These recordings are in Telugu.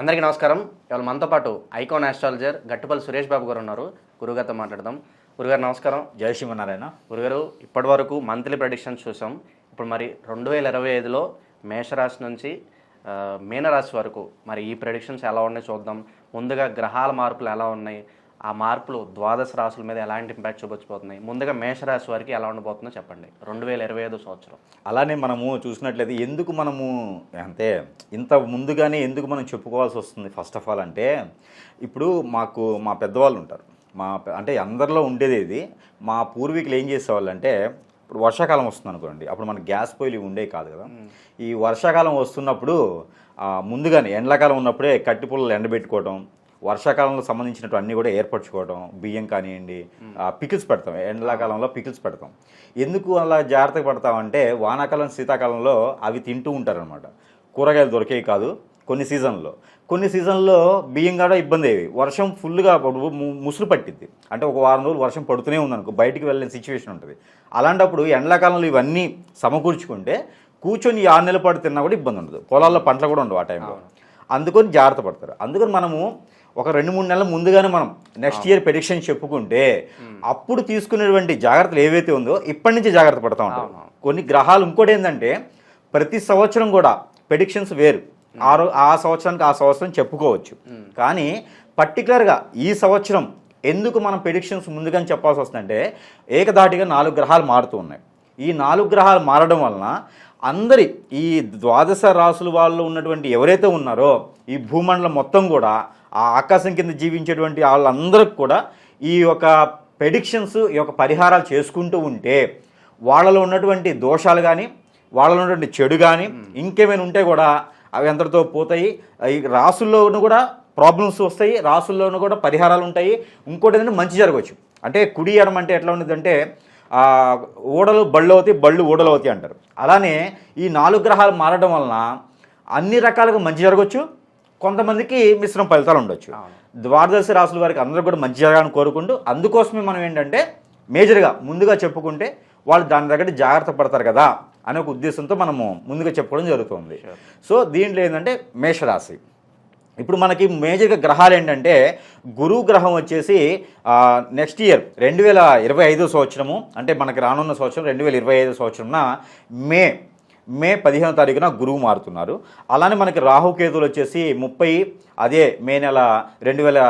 అందరికీ నమస్కారం. ఇవాళ మనతో పాటు ఐకాన్ ఆస్ట్రాలజర్ గట్టుపల్లి సురేష్ బాబు గారు ఉన్నారు. గురుగారితో మాట్లాడదాం. గురుగారు నమస్కారం. జయ శ్రీమన్నారాయణ. గురుగారు ఇప్పటి వరకు మంత్లీ ప్రొడిక్షన్స్ చూసాం. ఇప్పుడు మరి రెండు వేల ఇరవై ఐదులో మేషరాశి నుంచి మీనరాశి వరకు మరి ఈ ప్రొడిక్షన్స్ ఎలా ఉన్నాయి చూద్దాం. ముందుగా గ్రహాల మార్పులు ఎలా ఉన్నాయి? ఆ మార్పులు ద్వాదశ రాశుల మీద ఎలాంటి ఇంపాక్ట్ చూపించబోతున్నాయి ముందుగా మేషరాశి వారికి ఎలా ఉండబోతుందో చెప్పండి. రెండు వేల ఇరవై ఐదు సంవత్సరం. అలానే మనము చూసినట్లయితే ఎందుకు మనము అంటే ఇంత ముందుగానే ఎందుకు మనం చెప్పుకోవాల్సి వస్తుంది? ఫస్ట్ ఆఫ్ ఆల్ అంటే ఇప్పుడు మాకు మా పెద్దవాళ్ళు ఉంటారు. మా అంటే అందరిలో ఉండేది ఇది. మా పూర్వీకులు ఏం చేసేవాళ్ళు అంటే ఇప్పుడు వర్షాకాలం వస్తుంది అనుకోండి. అప్పుడు మనకి గ్యాస్ పొయ్యిలు ఉండేవి కాదు కదా. ఈ వర్షాకాలం వస్తున్నప్పుడు ముందుగానే ఎండాకాలం ఉన్నప్పుడే కట్టి పుల్లలు ఎండబెట్టుకోవడం వర్షాకాలంలో సంబంధించినట్టు అన్నీ కూడా ఏర్పరచుకోవడం బియ్యం కానివ్వండి పికిల్స్ పెడతాం. ఎండాకాలంలో పికిల్స్ పెడతాం. ఎందుకు అలా జాగ్రత్త పడతామంటే వానాకాలం శీతాకాలంలో అవి తింటూ ఉంటారనమాట కూరగాయలు దొరికేవి కాదు కొన్ని సీజన్లో. కొన్ని సీజన్లో బియ్యం కూడా ఇబ్బంది అయ్యేవి. వర్షం ఫుల్గా ముసురు పట్టింది అంటే ఒక వారం రోజులు వర్షం పడుతూనే ఉందనుకో బయటికి వెళ్ళిన సిచ్యువేషన్ ఉంటుంది. అలాంటప్పుడు ఎండాకాలంలో ఇవన్నీ సమకూర్చుకుంటే కూర్చొని ఆరు నెలల పాటు తిన్నా కూడా ఇబ్బంది ఉండదు. పొలాల్లో పంటలు కూడా ఉండవు ఆ టైంలో. అందుకొని జాగ్రత్త పడతారు. అందుకని మనము ఒక రెండు మూడు నెలల ముందుగానే మనం నెక్స్ట్ ఇయర్ ప్రెడిక్షన్ చెప్పుకుంటే అప్పుడు తీసుకునేటువంటి జాగ్రత్తలు ఏవైతే ఉందో ఇప్పటి నుంచి జాగ్రత్త పడతా ఉంటాం కొన్ని గ్రహాలు ఇంకోటి ఏంటంటే ప్రతి సంవత్సరం కూడా ప్రెడిక్షన్స్ వేరు. ఆ రో ఆ సంవత్సరానికి ఆ సంవత్సరం చెప్పుకోవచ్చు. కానీ పర్టికులర్గా ఈ సంవత్సరం ఎందుకు మనం ప్రెడిక్షన్స్ ముందుగానే చెప్పాల్సి వస్తుందంటే ఏకధాటిగా నాలుగు గ్రహాలు మారుతూ ఉన్నాయి. ఈ నాలుగు గ్రహాలు మారడం వలన అందరి ఈ ద్వాదశ రాసుల వాళ్ళు ఉన్నటువంటి ఎవరైతే ఉన్నారో ఈ భూమండలం మొత్తం కూడా ఆ ఆకాశం కింద జీవించేటువంటి వాళ్ళందరికి కూడా ఈ యొక్క ప్రెడిక్షన్స్ ఈ యొక్క పరిహారాలు చేసుకుంటూ ఉంటే వాళ్ళలో ఉన్నటువంటి దోషాలు కానీ వాళ్ళలో ఉన్నటువంటి చెడు కానీ ఇంకేమైనా ఉంటే కూడా అవి అందరితో పోతాయి. రాసుల్లోనూ కూడా ప్రాబ్లమ్స్ వస్తాయి రాసుల్లోనూ కూడా పరిహారాలు ఉంటాయి. ఇంకోటి ఏంటంటే మంచి జరగవచ్చు. అంటే కుడి అంటే ఎట్లా ఉండదంటే ఓడలు బళ్ళు అవుతాయి బళ్ళు ఓడలు అవుతాయి అంటారు. అలానే ఈ నాలుగు గ్రహాలు మారడం వలన అన్ని రకాలుగా మంచి జరగవచ్చు. కొంతమందికి మిశ్రమ ఫలితాలు ఉండొచ్చు. ద్వాదశ రాసుల వారికి అందరూ కూడా మంచి జరగాలని కోరుకుంటూ అందుకోసమే మనం ఏంటంటే మేజర్గా ముందుగా చెప్పుకుంటే వాళ్ళు దాని దగ్గర జాగ్రత్త పడతారు కదా అనే ఒక ఉద్దేశంతో మనము ముందుగా చెప్పుకోవడం జరుగుతుంది. సో దీంట్లో ఏంటంటే మేషరాశి. ఇప్పుడు మనకి మేజర్గా గ్రహాలు ఏంటంటే గురువు గ్రహం వచ్చేసి నెక్స్ట్ ఇయర్ రెండు వేల ఇరవై ఐదో సంవత్సరము అంటే మనకి రానున్న సంవత్సరం రెండు వేల ఇరవై ఐదో సంవత్సరంన మే మే పదిహేనో తారీఖున గురువు మారుతున్నారు. అలానే మనకి రాహుకేతులు వచ్చేసి ముప్పై అదే మే నెల రెండు వేల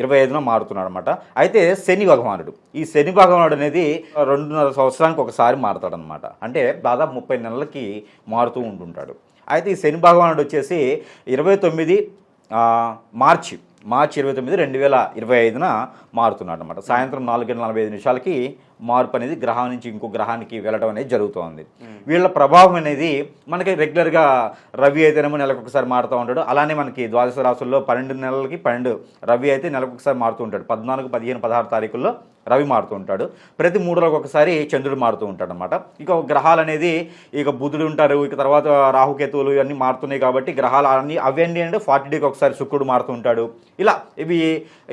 ఇరవై ఐదున మారుతున్నాడు అనమాట అయితే శని భగవానుడు ఈ శని భగవానుడు అనేది రెండున్నర సంవత్సరానికి ఒకసారి మారుతాడనమాట అంటే దాదాపు ముప్పై నెలలకి మారుతూ ఉంటుంటాడు అయితే ఈ శని భగవానుడు వచ్చేసి ఇరవై తొమ్మిది మార్చి మార్చి ఇరవై తొమ్మిది రెండు వేల ఇరవై ఐదున మారుతున్నాడు అనమాట సాయంత్రం నాలుగు గంటల నలభై ఐదు నిమిషాలకి మార్పు అనేది గ్రహం నుంచి ఇంకో గ్రహానికి వెళ్ళడం అనేది జరుగుతోంది. వీళ్ళ ప్రభావం అనేది మనకి రెగ్యులర్గా రవి అయితేనేమో నెలకు ఒకసారి మారుతూ ఉంటాడు. అలానే మనకి ద్వాదశ రాసుల్లో పన్నెండు నెలలకి పన్నెండు రవి అయితే నెలకు ఒకసారి మారుతూ ఉంటాడు. పద్నాలుగు పదిహేను పదహారు తారీఖుల్లో రవి మారుతూ ఉంటాడు. ప్రతి మూడు రోజులకు ఒకసారి చంద్రుడు మారుతూ ఉంటాడు అనమాట ఇక గ్రహాలు అనేది ఇక బుధుడు ఉంటారు. ఇక తర్వాత రాహుకేతువులు ఇవన్నీ మారుతున్నాయి కాబట్టి గ్రహాలు అన్ని అవన్నీ అంటే ఫార్టీ డేకి ఒకసారి శుక్రుడు మారుతూ ఉంటాడు. ఇలా ఇవి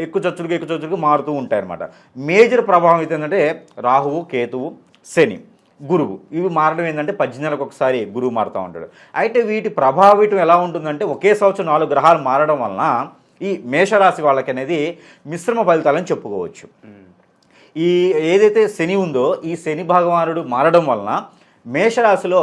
ఎక్కువ చచ్చులకు ఎక్కువ చచ్చులకు మారుతూ ఉంటాయి అనమాట మేజర్ ప్రభావం అయితే ఏంటంటే రాహువు కేతువు శని గురువు. ఇవి మారడం ఏంటంటే పద్దెనిమిది నెలలకు ఒకసారి గురువు మారుతూ ఉంటాడు. అయితే వీటి ప్రభావితం ఎలా ఉంటుందంటే ఒకే సంవత్సరం నాలుగు గ్రహాలు మారడం వలన ఈ మేషరాశి వాళ్ళకి అనేది మిశ్రమ ఫలితాలని చెప్పుకోవచ్చు. ఈ ఏదైతే శని ఉందో ఈ శని భగవానుడు మారడం వలన మేషరాశిలో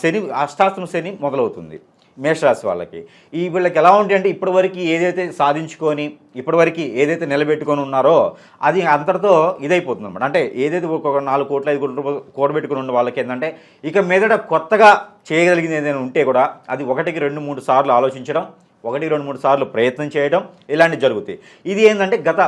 శని అష్టాస్త్రం శని మొదలవుతుంది మేషరాశి వాళ్ళకి. ఈ వీళ్ళకి ఎలా ఉంటాయి అంటే ఇప్పటివరకు ఏదైతే సాధించుకొని ఇప్పటివరకు ఏదైతే నిలబెట్టుకొని ఉన్నారో అది అంతటితో ఇదైపోతుంది అనమాట అంటే ఏదైతే ఒక నాలుగు కోట్ల ఐదు కోట్ల కూడబెట్టుకుని ఉన్న వాళ్ళకి ఏంటంటే ఇక మీదట కొత్తగా చేయగలిగింది ఏదైనా ఉంటే కూడా అది ఒకటికి రెండు మూడు సార్లు ఆలోచించడం ఒకటి రెండు మూడు సార్లు ప్రయత్నం చేయడం ఇలాంటివి జరుగుతాయి. ఇది ఏంటంటే గత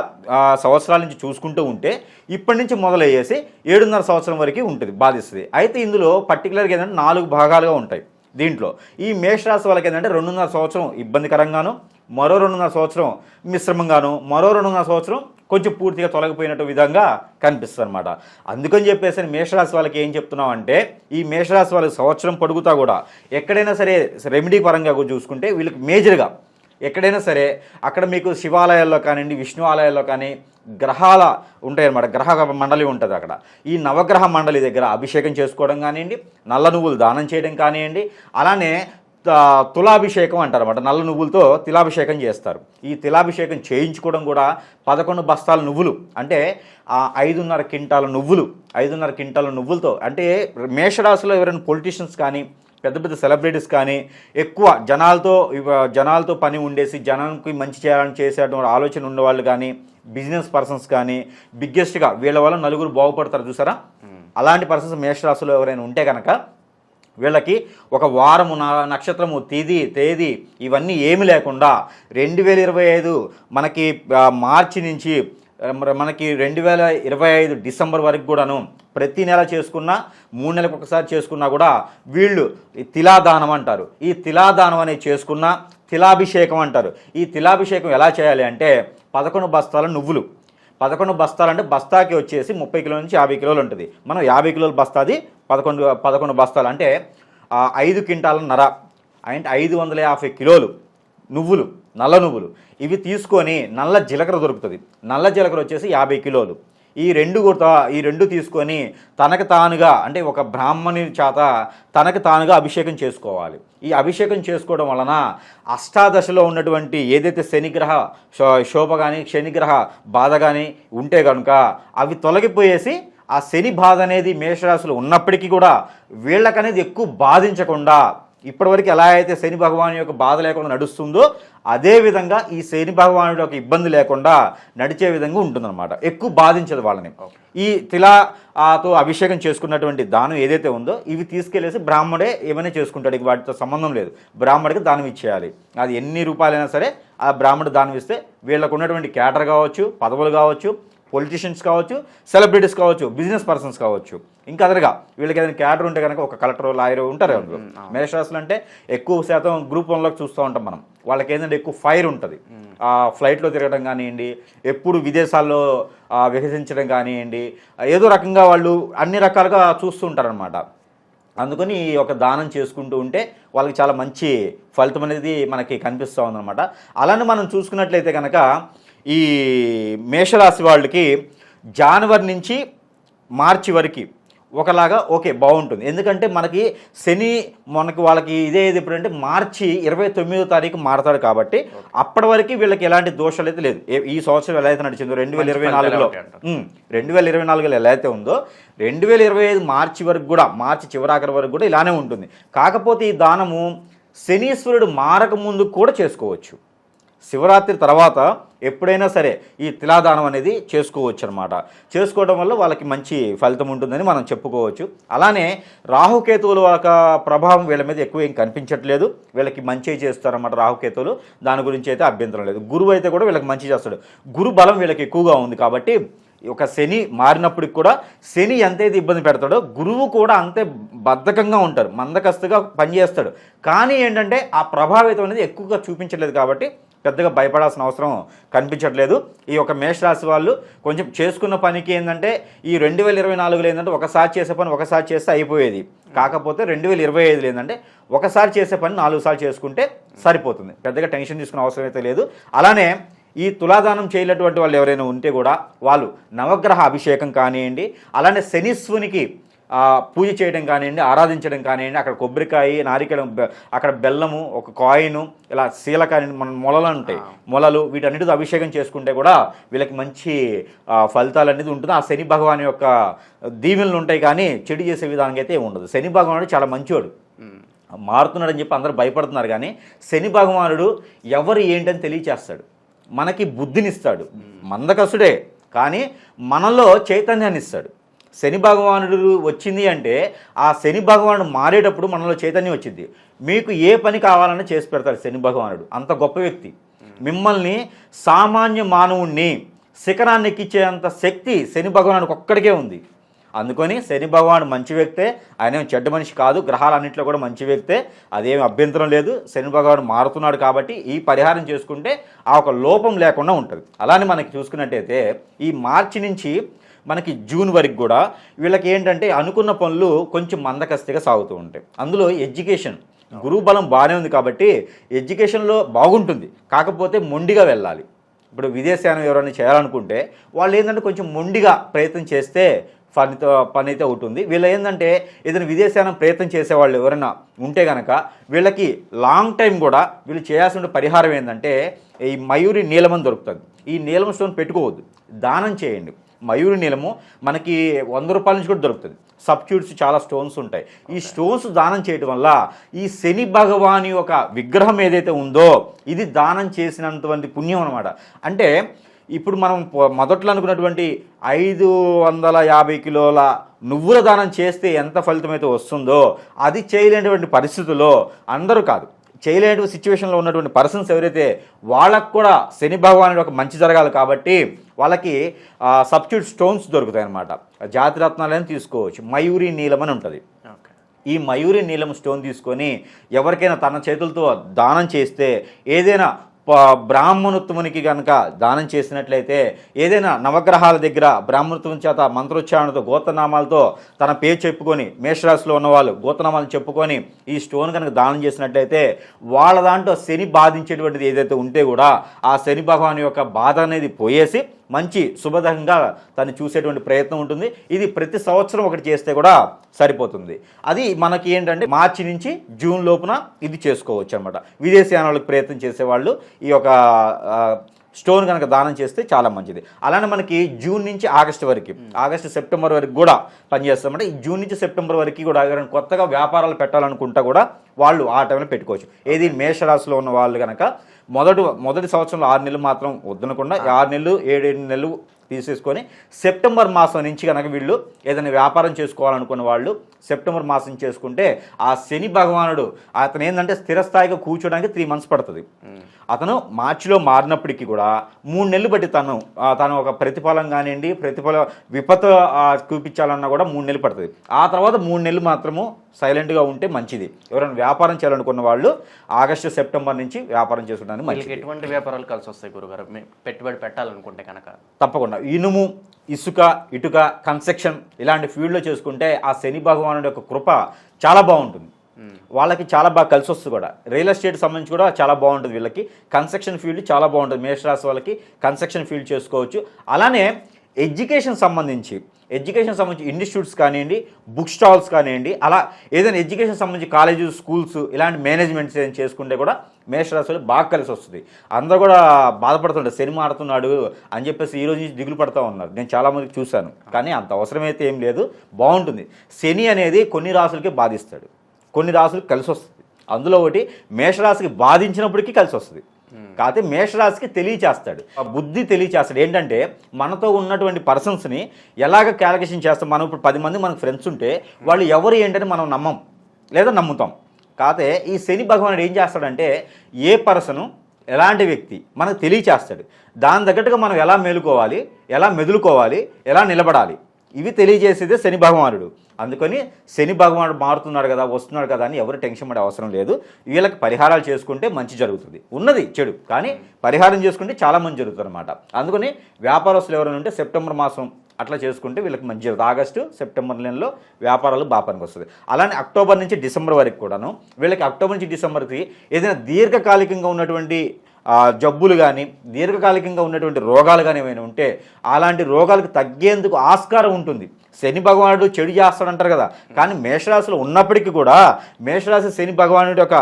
సంవత్సరాల నుంచి చూసుకుంటూ ఉంటే ఇప్పటి నుంచి మొదలయ్యేసి ఏడున్నర సంవత్సరం వరకు ఉంటుంది బాధిస్తుంది. అయితే ఇందులో పర్టికులర్గా ఏంటంటే నాలుగు భాగాలుగా ఉంటాయి దీంట్లో. ఈ మేషరాశి వాళ్ళకి ఏంటంటే రెండున్నర సంవత్సరం ఇబ్బందికరంగాను మరో రెండున్నర సంవత్సరం మిశ్రమంగాను మరో రెండున్నర సంవత్సరం కొంచెం పూర్తిగా తొలగిపోయినట్టు విధంగా కనిపిస్తుంది అనమాట అందుకని చెప్పేసి మేషరాశి వాళ్ళకి ఏం చెప్తున్నాం అంటే ఈ మేషరాశి వాళ్ళకి సంవత్సరం పొడుగుతా కూడా ఎక్కడైనా సరే రెమెడీ పరంగా చూసుకుంటే వీళ్ళకి మేజర్గా ఎక్కడైనా సరే అక్కడ మీకు శివాలయాల్లో కానివ్వండి విష్ణు ఆలయాల్లో కానీ గ్రహాల ఉంటాయన్నమాట. గ్రహ మండలి ఉంటుంది అక్కడ. ఈ నవగ్రహ మండలి దగ్గర అభిషేకం చేసుకోవడం కానివ్వండి నల్ల నువ్వులు దానం చేయడం కానివ్వండి అలానే తులాభిషేకం అంటారు అనమాట నల్ల నువ్వులతో తిలాభిషేకం చేస్తారు. ఈ తిలాభిషేకం చేయించుకోవడం కూడా పదకొండు బస్తాల నువ్వులు. అంటే ఆ ఐదున్నర క్వింటాల నువ్వులు. ఐదున్నర క్వింటాల నువ్వులతో. అంటే మేషరాశిలో ఎవరైనా పొలిటీషియన్స్ కానీ పెద్ద పెద్ద సెలబ్రిటీస్ కానీ ఎక్కువ జనాలతో జనాలతో పని ఉండేసి జనానికి మంచి చేయాలని చేసేటువంటి ఆలోచన ఉన్నవాళ్ళు కానీ బిజినెస్ పర్సన్స్ కానీ బిగ్గెస్ట్గా వీళ్ళ వల్ల నలుగురు బాగుపడతారు చూసారా? అలాంటి పర్సన్స్ మేషరాశిలో ఎవరైనా ఉంటే కనుక వీళ్ళకి ఒక వారము నక్షత్రము తేదీ తేదీ ఇవన్నీ ఏమి లేకుండా రెండు వేల ఇరవై ఐదు మనకి మార్చి నుంచి మనకి రెండు వేల ఇరవై ఐదు డిసెంబర్ వరకు కూడాను ప్రతి నెల చేసుకున్నా మూడు నెలలకు ఒకసారి చేసుకున్నా కూడా వీళ్ళు ఈ తిలాదానం అంటారు. ఈ తిలాదానం అనేది చేసుకున్న తిలాభిషేకం అంటారు. ఈ తిలాభిషేకం ఎలా చేయాలి అంటే పదకొండు బస్తాల నువ్వులు. పదకొండు బస్తాలు అంటే బస్తాకి వచ్చేసి ముప్పై కిలోల నుంచి యాభై కిలోలు ఉంటుంది. మనం యాభై కిలోల బస్తాది పదకొండు పదకొండు బస్తాలు. అంటే ఐదు క్వింటాల నర అంటే ఐదు వందల యాభై కిలోలు నువ్వులు నల్ల నువ్వులు. ఇవి తీసుకొని నల్ల జీలకర్ర దొరుకుతుంది. నల్ల జీలకర్ర వచ్చేసి యాభై కిలోలు. ఈ రెండు కూడా ఈ రెండు తీసుకొని తనకు తానుగా అంటే ఒక బ్రాహ్మణి చేత తనకు తానుగా అభిషేకం చేసుకోవాలి. ఈ అభిషేకం చేసుకోవడం వలన అష్టాదశలో ఉన్నటువంటి ఏదైతే శనిగ్రహ శో- శోభ కానీ శనిగ్రహ బాధ కానీ ఉంటే కనుక అవి తొలగిపోయేసి ఆ శని బాధ అనేది మేషరాశులు ఉన్నప్పటికీ కూడా వీళ్ళకనేది ఎక్కువ బాధించకుండా ఇప్పటివరకు ఎలా అయితే శని భగవాన్ యొక్క బాధ లేకుండా నడుస్తుందో అదే విధంగా ఈ శని భగవానుడి యొక్క ఇబ్బంది లేకుండా నడిచే విధంగా ఉంటుందన్నమాట. ఎక్కువ బాధించదు వాళ్ళని. ఈ తిలాతో అభిషేకం చేసుకున్నటువంటి దానం ఏదైతే ఉందో ఇవి తీసుకెళ్ళేసి బ్రాహ్మడే ఏమైనా చేసుకుంటాడు. ఇక వాటితో సంబంధం లేదు. బ్రాహ్మడికి దానం ఇచ్చేయాలి. అది ఎన్ని రూపాయలైనా సరే ఆ బ్రాహ్మడు దానం ఇస్తే వీళ్ళకు ఉన్నటువంటి క్యాటర్ కావచ్చు పదవులు కావచ్చు పొలిటీషియన్స్ కావచ్చు సెలబ్రిటీస్ కావచ్చు బిజినెస్ పర్సన్స్ కావచ్చు. ఇంకా అదరగా వీళ్ళకి ఏదైనా క్యాడర్ ఉంటే కనుక ఒక కలెక్టర్ లాయర్ ఉంటారు అందులో. మేషరాశులు అంటే ఎక్కువ శాతం గ్రూప్ వన్లోకి చూస్తూ ఉంటాం మనం. వాళ్ళకి ఏంటంటే ఎక్కువ ఫైర్ ఉంటుంది. ఆ ఫ్లైట్లో తిరగడం కానివ్వండి ఎప్పుడు విదేశాల్లో వికసించడం కానివ్వండి ఏదో రకంగా వాళ్ళు అన్ని రకాలుగా చూస్తూ ఉంటారనమాట అందుకని ఈ యొక్క దానం చేసుకుంటూ ఉంటే వాళ్ళకి చాలా మంచి ఫలితం అనేది మనకి కనిపిస్తూ ఉందన్నమాట. అలానే మనం చూసుకున్నట్లయితే కనుక ఈ మేషరాశి వాళ్ళకి జనవరి నుంచి మార్చి వరకు ఒకలాగా ఓకే బాగుంటుంది. ఎందుకంటే మనకి శని మనకి వాళ్ళకి ఇదే ఇది ఎప్పుడంటే మార్చి ఇరవై తొమ్మిదో తారీఖు మారతాడు కాబట్టి అప్పటి వరకు వీళ్ళకి ఎలాంటి దోషాలు అయితే లేదు. ఈ సంవత్సరం ఎలా అయితే నడిచిందో రెండు వేల ఇరవై నాలుగులో. రెండు వేల ఇరవై నాలుగులో ఎలా అయితే ఉందో రెండు వేల ఇరవై ఐదు మార్చి వరకు కూడా మార్చి చివరాఖరి వరకు కూడా ఇలానే ఉంటుంది. కాకపోతే ఈ దానము శనీశ్వరుడు మారక ముందు కూడా చేసుకోవచ్చు. శివరాత్రి తర్వాత ఎప్పుడైనా సరే ఈ తిలాదానం అనేది చేసుకోవచ్చు అనమాట చేసుకోవడం వల్ల వాళ్ళకి మంచి ఫలితం ఉంటుందని మనం చెప్పుకోవచ్చు. అలానే రాహుకేతువుల యొక్క ప్రభావం వీళ్ళ మీద ఎక్కువ ఏం కనిపించట్లేదు. వీళ్ళకి మంచి చేస్తారన్నమాట రాహుకేతువులు. దాని గురించి అయితే అభ్యంతరం లేదు. గురువు అయితే కూడా వీళ్ళకి మంచి చేస్తాడు. గురు బలం వీళ్ళకి ఎక్కువగా ఉంది కాబట్టి ఒక శని మారినప్పటికి కూడా శని ఎంతైతే ఇబ్బంది పెడతాడో గురువు కూడా అంతే బద్ధకంగా ఉంటారు మందకస్తుగా పనిచేస్తాడు. కానీ ఏంటంటే ఆ ప్రభావితం అనేది ఎక్కువగా చూపించలేదు కాబట్టి పెద్దగా భయపడాల్సిన అవసరం కనిపించట్లేదు. ఈ యొక్క మేషరాశి వాళ్ళు కొంచెం చేసుకున్న పనికి ఏంటంటే ఈ రెండు వేల ఇరవై నాలుగులో ఏంటంటే ఒకసారి చేసే పని ఒకసారి చేస్తే అయిపోయేది. కాకపోతే రెండు వేల ఇరవై ఐదులో ఏంటంటే ఒకసారి చేసే పని నాలుగు సార్లు చేసుకుంటే సరిపోతుంది. పెద్దగా టెన్షన్ తీసుకునే అవసరం అయితే లేదు. అలానే ఈ తులాదానం చేయలేటువంటి వాళ్ళు ఎవరైనా ఉంటే కూడా వాళ్ళు నవగ్రహ అభిషేకం కానివ్వండి అలానే శనిస్వునికి పూజ చేయడం కానివ్వండి ఆరాధించడం కానివ్వండి అక్కడ కొబ్బరికాయ నారికెళం అక్కడ బెల్లము ఒక కాయిన్ ఇలా శీల కానివ్వండి మన మొలలు ఉంటాయి మొలలు వీటన్నిటితో అభిషేకం చేసుకుంటే కూడా వీళ్ళకి మంచి ఫలితాలు అనేది ఉంటుంది. ఆ శని భగవాన్ యొక్క దీవెనలు ఉంటాయి కానీ చెడు చేసే విధానం అయితే ఉండదు శని భగవానుడు చాలా మంచివాడు మారుతున్నాడని చెప్పి అందరూ భయపడుతున్నారు కానీ శని భగవానుడు ఎవరు ఏంటని తెలియచేస్తాడు. మనకి బుద్ధినిస్తాడు. మందకసుడే. కానీ మనలో చైతన్యాన్ని ఇస్తాడు శని భగవానుడు వచ్చింది అంటే ఆ శని భగవానుడు మారేటప్పుడు మనలో చైతన్యం వచ్చింది. మీకు ఏ పని కావాలన్నా చేసి పెడతాడు శని భగవానుడు. అంత గొప్ప వ్యక్తి. మిమ్మల్ని సామాన్య మానవుణ్ణి శిఖరాన్ని ఎక్కించేంత శక్తి శని భగవానుడికి ఒక్కడికే ఉంది. అందుకని శని భగవానుడు మంచి వ్యక్తే ఆయన చెడ్డ మనిషి కాదు గ్రహాలన్నింటిలో కూడా మంచి వ్యక్తే అదేమి అభ్యంతరం లేదు. శని భగవానుడు మారుతున్నాడు కాబట్టి ఈ పరిహారం చేసుకుంటే ఆ ఒక లోపం లేకుండా ఉంటుంది. అలానే మనకి చూసుకున్నట్టయితే ఈ మార్చి నుంచి మనకి జూన్ వరకు కూడా వీళ్ళకి ఏంటంటే అనుకున్న పనులు కొంచెం మందకస్తిగా సాగుతూ ఉంటాయి. అందులో ఎడ్యుకేషన్ గురువు బలం బాగానే ఉంది కాబట్టి ఎడ్యుకేషన్లో బాగుంటుంది. కాకపోతే మొండిగా వెళ్ళాలి. ఇప్పుడు విదేశాయనం ఎవరైనా చేయాలనుకుంటే వాళ్ళు ఏంటంటే కొంచెం మొండిగా ప్రయత్నం చేస్తే పనితో పని అయితే ఉంటుంది వీళ్ళు ఏంటంటే ఏదైనా విదేశానం ప్రయత్నం చేసేవాళ్ళు ఎవరైనా ఉంటే కనుక వీళ్ళకి లాంగ్ టైం కూడా వీళ్ళు చేయాల్సిన పరిహారం ఏంటంటే ఈ మయూరి నీలమని దొరుకుతుంది. ఈ నీలం స్టోన్ పెట్టుకోవద్దు. దానం చేయండి. మయూరి నీలము మనకి వంద రూపాయల నుంచి కూడా దొరుకుతుంది. సబ్క్యూట్స్ చాలా స్టోన్స్ ఉంటాయి. ఈ స్టోన్స్ దానం చేయడం వల్ల ఈ శని భగవాని యొక్క విగ్రహం ఏదైతే ఉందో ఇది దానం చేసినంతవంటి పుణ్యం అనమాట అంటే ఇప్పుడు మనం మొదట్లో అనుకున్నటువంటి ఐదు వందల యాభై కిలోల నువ్వుల దానం చేస్తే ఎంత ఫలితం అయితే వస్తుందో అది చేయలేనటువంటి పరిస్థితుల్లో అందరూ కాదు. చేయలేనటువంటి సిచ్యువేషన్లో ఉన్నటువంటి పర్సన్స్ ఎవరైతే వాళ్ళకు కూడా శని భగవానుడు ఒక మంచి జరగాలి కాబట్టి వాళ్ళకి సబ్స్టిట్యూట్ స్టోన్స్ దొరుకుతాయి అన్నమాట జాతిరత్నాలని తీసుకోవచ్చు. మయూరి నీలం అని ఉంటుంది. ఈ మయూరి నీలం స్టోన్ తీసుకొని ఎవరికైనా తన చేతులతో దానం చేస్తే ఏదైనా బ్రాహ్మణత్వమునికి కనుక దానం చేసినట్లయితే ఏదైనా నవగ్రహాల దగ్గర బ్రాహ్మణత్వం చేత మంత్రోచ్చారణతో గోతనామాలతో తన పేరు చెప్పుకొని మేషరాశిలో ఉన్నవాళ్ళు గోతనామాలు చెప్పుకొని ఈ స్టోన్ కనుక దానం చేసినట్లయితే వాళ్ళ దాంట్లో శని బాధించేటువంటిది ఏదైతే ఉంటే కూడా ఆ శని భగవాన్ యొక్క బాధ అనేది పోయేసి మంచి శుభదంగా తను చూసేటువంటి ప్రయత్నం ఉంటుంది. ఇది ప్రతి సంవత్సరం ఒకటి చేస్తే కూడా సరిపోతుంది. అది మనకి ఏంటంటే మార్చి నుంచి జూన్ లోపున ఇది చేసుకోవచ్చు అనమాట విదేశీ ప్రయత్నం చేసేవాళ్ళు ఈ యొక్క స్టోన్ కనుక దానం చేస్తే చాలా మంచిది. అలానే మనకి జూన్ నుంచి ఆగస్టు వరకు ఆగస్టు సెప్టెంబర్ వరకు కూడా పనిచేస్తామంటే ఈ జూన్ నుంచి సెప్టెంబర్ వరకు కూడా ఎవరైనా కొత్తగా వ్యాపారాలు పెట్టాలనుకుంటా కూడా వాళ్ళు ఆ టైంలో పెట్టుకోవచ్చు. ఏది మేషరాశిలో ఉన్న వాళ్ళు కనుక మొదటి మొదటి సంవత్సరంలో ఆరు నెలలు మాత్రం వద్దనకుండా ఆరు నెలలు ఏడేడు నెలలు తీసేసుకొని సెప్టెంబర్ మాసం నుంచి కనుక వీళ్ళు ఏదైనా వ్యాపారం చేసుకోవాలనుకున్న వాళ్ళు సెప్టెంబర్ మాసం చేసుకుంటే ఆ శని భగవానుడు అతను ఏంటంటే స్థిరస్థాయిగా కూర్చోడానికి త్రీ మంత్స్ పడుతుంది. అతను మార్చిలో మారినప్పటికీ కూడా మూడు నెలలు బట్టి తను తను ఒక ప్రతిఫలం కానివ్వండి ప్రతిఫల విపత్తు చూపించాలన్నా కూడా మూడు నెలలు పడుతుంది. ఆ తర్వాత మూడు నెలలు మాత్రము సైలెంట్గా ఉంటే మంచిది. ఎవరైనా వ్యాపారం చేయాలనుకున్న వాళ్ళు ఆగస్టు సెప్టెంబర్ నుంచి వ్యాపారం చేసుకోవడానికి మంచిది. ఎటువంటి వ్యాపారాలు కలిసి వస్తాయి గురుగారు? పెట్టుబడి పెట్టాలనుకుంటే కనుక. తప్పకుండా. ఇనుము ఇసుక ఇటుక కన్స్ట్రక్షన్ ఇలాంటి ఫీల్డ్లో చేసుకుంటే ఆ శని భగవానుడి యొక్క కృప చాలా బాగుంటుంది. వాళ్ళకి చాలా బాగా కలిసి వస్తుంది కూడా. రియల్ ఎస్టేట్ సంబంధించి కూడా చాలా బాగుంటుంది వీళ్ళకి. కన్స్ట్రక్షన్ ఫీల్డ్ చాలా బాగుంటుంది. మేషరాశి వాళ్ళకి కన్స్ట్రక్షన్ ఫీల్డ్ చేసుకోవచ్చు. అలానే ఎడ్యుకేషన్ సంబంధించి ఎడ్యుకేషన్ సంబంధించి ఇన్స్టిట్యూట్స్ కానివ్వండి బుక్ స్టాల్స్ కానివ్వండి అలా ఏదైనా ఎడ్యుకేషన్ సంబంధించి కాలేజెస్ స్కూల్స్ ఇలాంటి మేనేజ్మెంట్స్ ఏదైనా చేసుకుంటే కూడా మేషరాశులు బాగా కలిసి వస్తుంది. అందరూ కూడా బాధపడుతుంటారు సినిమా ఆడుతున్నాడు అని చెప్పేసి ఈ రోజు నుంచి దిగులు పడతా ఉన్నారు. నేను చాలామందికి చూశాను. కానీ అంత అవసరమైతే ఏం లేదు. బాగుంటుంది. శని అనేది కొన్ని రాసులకి బాధిస్తాడు. కొన్ని రాసులకు కలిసి వస్తుంది. అందులో ఒకటి మేషరాశికి బాధించినప్పటికీ కలిసి వస్తుంది. కాకపోతే మేషరాశికి తెలియచేస్తాడు. ఆ బుద్ధి తెలియచేస్తాడు. ఏంటంటే మనతో ఉన్నటువంటి పర్సన్స్ని ఎలాగ క్యాలిక్యులేషన్ చేస్తాం? మనం ఇప్పుడు పది మంది మనకు ఫ్రెండ్స్ ఉంటే వాళ్ళు ఎవరు ఏంటని మనం నమ్మం. లేదా నమ్ముతాం. కాకపోతే ఈ శని భగవానుడు ఏం చేస్తాడంటే ఏ పర్సను ఎలాంటి వ్యక్తి మనకు తెలియచేస్తాడు. దాని తగ్గట్టుగా మనం ఎలా మేలుకోవాలి? ఎలా మెదులుకోవాలి? ఎలా నిలబడాలి? ఇవి తెలియజేసేదే శని భగవానుడు. అందుకని శని భగవానుడు మారుతున్నాడు కదా వస్తున్నాడు కదా అని ఎవరు టెన్షన్ పడే అవసరం లేదు. వీళ్ళకి పరిహారాలు చేసుకుంటే మంచి జరుగుతుంది. ఉన్నది చెడు కానీ పరిహారం చేసుకుంటే చాలా మంచి జరుగుతుంది అనమాట అందుకని వ్యాపారస్తులు ఎవరైనా ఉంటే సెప్టెంబర్ మాసం అట్లా చేసుకుంటే వీళ్ళకి మంచి జరుగుతుంది. ఆగస్టు సెప్టెంబర్ నెలలో వ్యాపారాలు బాగా పనికొస్తుంది అలానే అక్టోబర్ నుంచి డిసెంబర్ వరకు కూడాను వీళ్ళకి అక్టోబర్ నుంచి డిసెంబర్కి ఏదైనా దీర్ఘకాలికంగా ఉన్నటువంటి జబ్బులు కానీ దీర్ఘకాలికంగా ఉన్నటువంటి రోగాలు కానీ ఏమైనా ఉంటే అలాంటి రోగాలకు తగ్గేందుకు ఆస్కారం ఉంటుంది. శని భగవానుడు చెడు చేస్తాడంటారు కదా. కానీ మేషరాశిలో ఉన్నప్పటికీ కూడా మేషరాశి శని భగవానుడి యొక్క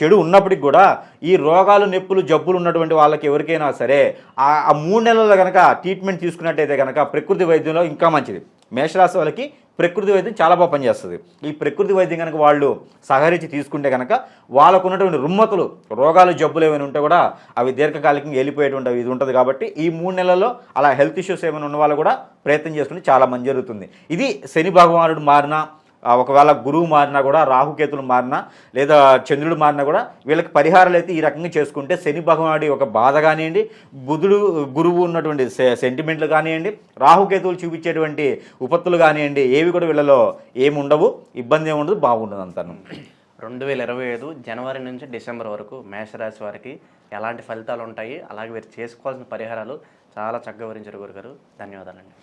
చెడు ఉన్నప్పటికీ కూడా ఈ రోగాలు నొప్పులు జబ్బులు ఉన్నటువంటి వాళ్ళకి ఎవరికైనా సరే ఆ ఆ మూడు నెలల్లో కనుక ట్రీట్మెంట్ తీసుకున్నట్టయితే కనుక ప్రకృతి వైద్యంలో ఇంకా మంచిది. మేషరాశి వాళ్ళకి ప్రకృతి వైద్యం చాలా బాగా పనిచేస్తుంది. ఈ ప్రకృతి వైద్యం కనుక వాళ్ళు సహరించి తీసుకుంటే కనుక వాళ్ళకు ఉన్నటువంటి రుమ్మతులు రోగాలు జబ్బులు ఏమైనా ఉంటే కూడా అవి దీర్ఘకాలికంగా వెళ్ళిపోయేటువంటి ఇది ఉంటుంది కాబట్టి ఈ మూడు నెలల్లో అలా హెల్త్ ఇష్యూస్ ఏమైనా ఉన్న వాళ్ళు కూడా ప్రయత్నం చేసుకుని చాలా మంచి జరుగుతుంది. ఇది శని భగవానుడు మారినా ఒకవేళ గురువు మారినా కూడా రాహుకేతులు మారినా లేదా చంద్రుడు మారినా కూడా వీళ్ళకి పరిహారాలు అయితే ఈ రకంగా చేసుకుంటే శని భగవానుడి ఒక బాధ కానివ్వండి బుధుడు గురువు ఉన్నటువంటి సెంటిమెంట్లు కానివ్వండి రాహుకేతువులు చూపించేటువంటి ఉపత్తులు కానివ్వండి ఏవి కూడా వీళ్ళలో ఏముండవు ఇబ్బంది ఏమి ఉండదు బాగుండదు అంతాను. రెండు వేల ఇరవై ఐదు జనవరి నుంచి డిసెంబర్ వరకు మేషరాశి వారికి ఎలాంటి ఫలితాలు ఉంటాయి అలాగే వీరు చేసుకోవాల్సిన పరిహారాలు చాలా చక్కగా వివరించారు గురుగారు. ధన్యవాదాలండి.